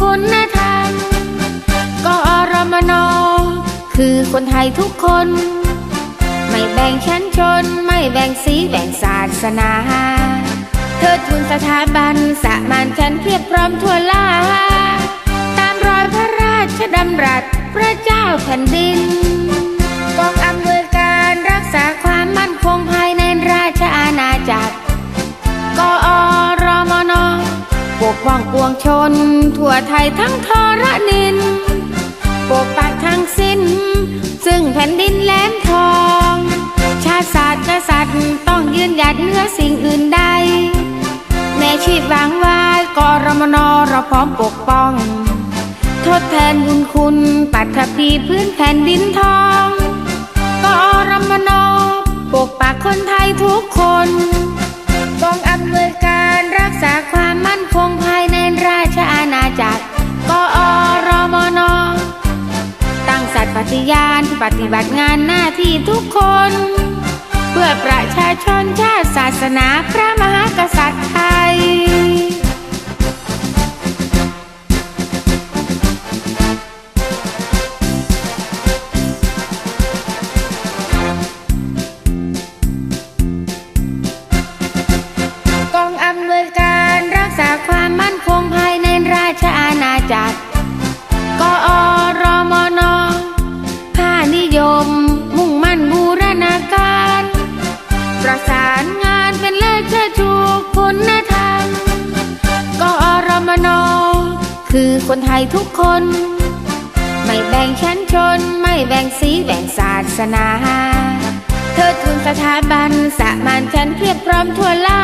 คุณธรรมกอรมนคือคนไทยทุกคน ไม่แบ่งชั้นชน ไม่แบ่งสีแบ่งศาสนาเทิดทูนสถาบันสมานฉันเพียบพร้อมทั่วลาตามรอยพระราชดำรัสพระเจ้าแผ่นดิน ปกป้องปวงชน ทั่วไทยทั้งทรนินปกปักทั้งสิ้น ซึ่งแผ่นดินแหลมทอง ชาติศาสตร์กษัตริย์ต้องยืนหยัดเหนื้อสิ่งอื่นใด แม่ชีพวางไว้กรมนเราพร้อมปกป้อง ทดแทนบุญคุณปัตภีพื้นแผ่นดินทองกรมนปกปักคนไทย ฏิญาณปฏิบัติงานหน้าที่ทุกคน เพื่อประชาชนชาติศาสนาพระมหากษัตริย์ คือคนไทยทุกคน ไม่แบ่งชั้นชน ไม่แบ่งสีแบ่งศาสนาเทิดทูนสถาบันสมานฉันเพียบพร้อมทั่วลา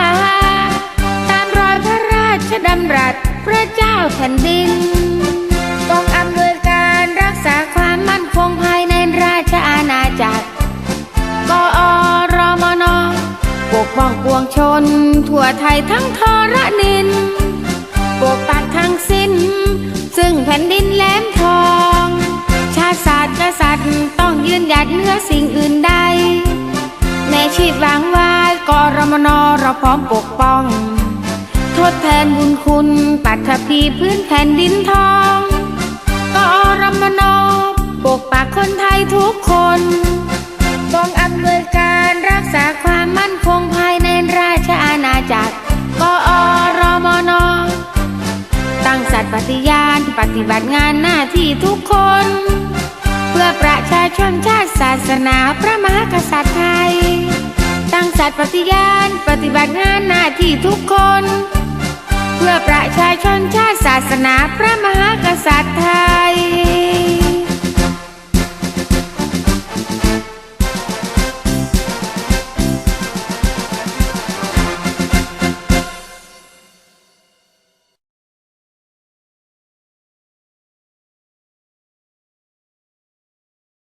ตามรอยพระราชดำรัสพระเจ้าแผ่นดินกองอำนวยการรักษาความมั่นคงภายในราชอาณาจักรกอรมนปกป้องปวงชน ทั่วไทยทั้งทรนินปกปัก ยืนหยัดเหนื้อสิ่งอื่นใดแม่ชีพวางไว้กรมนเราพร้อมปกป้อง ทดแทนบุญคุณปัตภีพื้นแผ่นดินทองกอรมนปกปักคนไทยทุกคนกองอำนวยการรักษาความมั่นคงภายในราชอาณาจักรกอรมนตั้งสัตย์ปฏิญาณปฏิบัติงานหน้าที่ทุกคน เพื่อประชาชนชาติศาสนาพระมหากษัตริย์ไทย ตั้งสัตย์ปฏิญาณปฏิบัติงานหน้าที่ทุกคน เพื่อประชาชนชาติศาสนาพระมหากษัตริย์ไทย